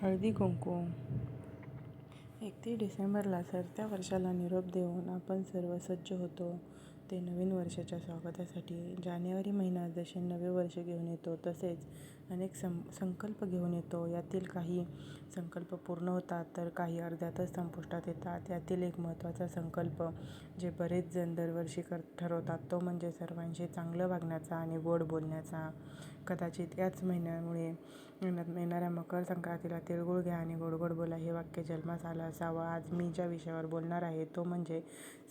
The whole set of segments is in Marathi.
हळदी कुंकू एकतीस डिसेंबरला सरत्या वर्षाला निरोप देऊन आपण सर्व सज्ज होतो ते नवीन वर्षाच्या स्वागतासाठी. जानेवारी महिना जसे नवे वर्ष घेऊन येतो तसेच अनेक सं संकल्प घेऊन येतो. यातील काही संकल्प पूर्ण होतात तर काही अर्ध्यातच संपुष्टात येतात. यातील एक महत्त्वाचा संकल्प जे बरेच जण दरवर्षी कर ठरवतात तो म्हणजे सर्वांशी चांगलं वागण्याचा आणि गोड बोलण्याचा. कदाचित याच महिन्यामुळे येणाऱ्या मकर संक्रांतीला तिळगुळ घ्या आणि गोड गोड बोला हे वाक्य जन्मास आलं असावं. आज मी ज्या विषयावर बोलणार आहे तो म्हणजे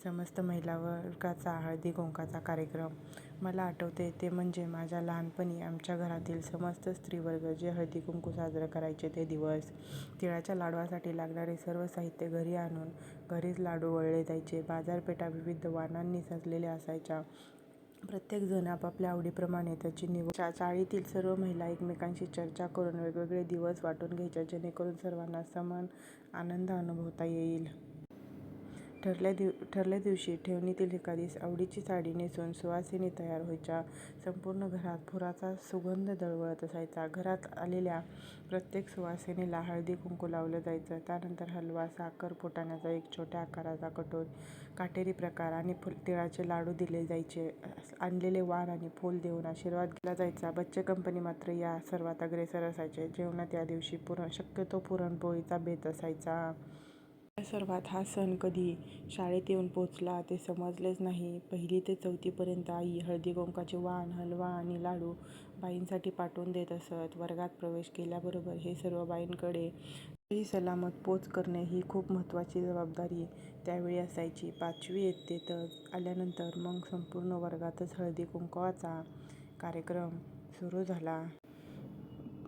समस्त महिला वर्गाचा हळदी कुंकाचा कार्यक्रम. मला आठवते ते म्हणजे माझ्या लहानपणी आमच्या घरातील समस्त स्त्रीवर्ग जे हळदी कुंकू साजरं करायचे ते दिवस. तिळाच्या लाडवासाठी लागणारे सर्व साहित्य घरी आणून घरीच लाडू वळले जायचे. बाजारपेठा विविध वाणांनी सजलेल्या असायच्या. प्रत्येकजण आपापल्या आवडीप्रमाणे त्याची निवड करायचा. चाळीतील सर्व महिला एकमेकांशी चर्चा करून वेगवेगळे दिवस वाटून घ्यायच्या जेणेकरून सर्वांना समान आनंद अनुभवता येईल. ठरल्या दिव ठरल्या दिवशी ठेवणीतील एखादी आवडीची साडी नेसून सुवासिनी तयार व्हायच्या. संपूर्ण घरात फुराचा सुगंध दरवळत असायचा. घरात आलेल्या प्रत्येक सुवासिनीला हळदी कुंकू लावलं जायचं. त्यानंतर हलवा, साखर, फुटाण्याचा एक छोट्या आकाराचा कटोर काटेरी प्रकार आणि तिळाचे लाडू दिले जायचे. आणलेले वाण आणि फूल देऊन आशीर्वाद घेतला जायचा. बच्चे कंपनी मात्र या सर्वात अग्रेसर असायचे. जेवणात या दिवशी पुरण शक्यतो पुरणपोळीचा बेत असायचा. सर्वात हा सण कधी शाळेत येऊन पोचला ते समजलेच नाही. पहिली ते चौथीपर्यंत आई हळदी कुंकाचे वाण, हलवा आणि लाडू बाईंसाठी पाठवून देत असत. वर्गात प्रवेश केल्याबरोबर हे सर्व बाईंकडे सही सलामत पोच करणे ही खूप महत्त्वाची जबाबदारी त्यावेळी असायची. पाचवी येतेतच आल्यानंतर मग संपूर्ण वर्गातच हळदी कुंकवाचा कार्यक्रम सुरू झाला.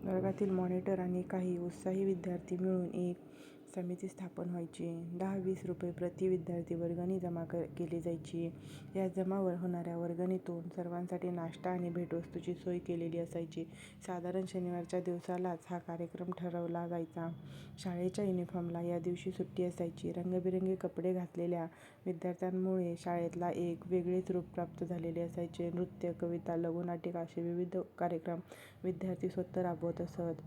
वर्गातील मॉनिटर आणि काही उत्साही विद्यार्थी मिळून एक समिती स्थापन व्हायची. दहा-वीस रुपये प्रति विद्यार्थी वर्गणी जमा केली जायची. या जमा होणाऱ्या वर्गणीतून सर्वांसाठी नाश्ता आणि भेटवस्तूची सोय केलेली असायची. साधारण शनिवारच्या दिवसालाच हा कार्यक्रम ठरवला जायचा. शाळेच्या युनिफॉर्मला या दिवशी सुट्टी असायची. रंगबिरंगी कपडे घातलेल्या विद्यार्थ्यांमुळे शाळेतला एक वेगळेच रूप प्राप्त झालेले असायचे. नृत्य, कविता, लघुनाटिका असे विविध कार्यक्रम विद्यार्थी स्वतः राबवत असत.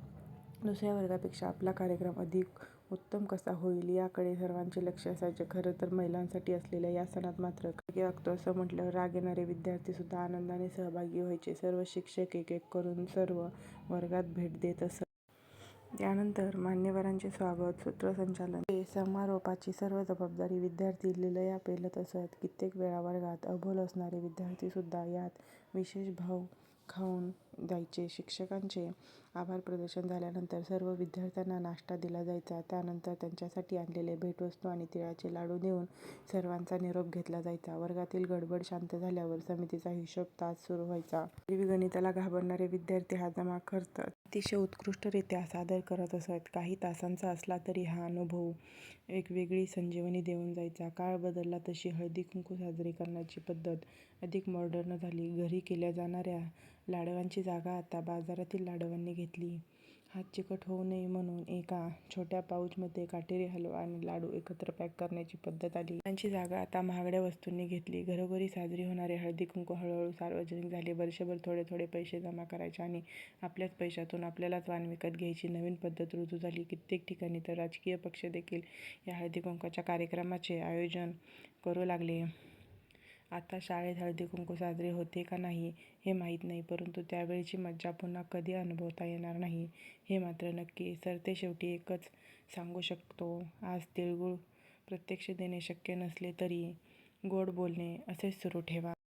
दुसऱ्या वर्गापेक्षा आपला कार्यक्रम अधिक उत्तम कसा होईल याकडे सर्वांचे लक्ष असायचे. खरं तर महिलांसाठी असलेल्या या सणात मात्र काही वेगळे वागतो असं म्हटल्यावर राग येणारे विद्यार्थी सुद्धा आनंदाने सहभागी व्हायचे. सर्व शिक्षक एक-एक करून सर्व वर्गात भेट देत असत. त्यानंतर मान्यवरांचे स्वागत, सूत्रसंचालन ते समारोपाची सर्व जबाबदारी विद्यार्थी लिलया पेलत असत. कित्येक वेळा वर्गात अबोल असणारे विद्यार्थीसुद्धा यात विशेष भाव खाऊन जायचे. शिक्षकांचे आभार प्रदर्शन झाल्यानंतर सर्व विद्यार्थ्यांना नाश्ता दिला जायचा. त्यानंतर त्यांच्यासाठी आणलेले भेटवस्तू आणि तिळाचे लाडू देऊन सर्वांचा निरोप घेतला जायचा. वर्गातील गडबड शांत झाल्यावर समितीचा हिशोब तास सुरू व्हायचा. एरवी गणिताला घाबरणारे विद्यार्थी हा जमा खर्च अतिशय उत्कृष्टरित्या सादर करत असत. काही तासांचा असला तरी हा अनुभव एक वेगळी संजीवनी देऊन जायचा. काळ बदलला तशी हळदी कुंकू साजरी करण्याची पद्धत अधिक मॉडर्न झाली. घरी केल्या जाणाऱ्या लाडवांची जागा आता बाजारातील लाडवांनी घेतली. हात चिकट होऊ नये म्हणून एका छोट्या पाऊचमध्ये काटेरी हलवा आणि लाडू एकत्र पॅक करण्याची पद्धत आली. त्यांची जागा आता महागड्या वस्तूंनी घेतली. घरोघरी साजरी होणारे हळदी कुंकू हळूहळू सार्वजनिक झाले. वर्षभर थोडे थोडे पैसे जमा करायचे आणि आपल्याच पैशातून आपल्यालाच वाण विकत घ्यायची नवीन पद्धत रुजू झाली. कित्येक ठिकाणी तर राजकीय पक्ष देखील या हळदीकुंकवाच्या कार्यक्रमाचे आयोजन करू लागले. आता शाळेत हळदी कुंकू साजरे होते का नाही हे माहीत नाही परंतु त्यावेळची मज्जा पुन्हा कधी अनुभवता येणार नाही हे मात्र नक्की. सरतेशेवटी एकच सांगू शकतो आज तिळगुळ प्रत्यक्ष देणे शक्य नसले तरी गोड बोलणे असेच सुरू ठेवा.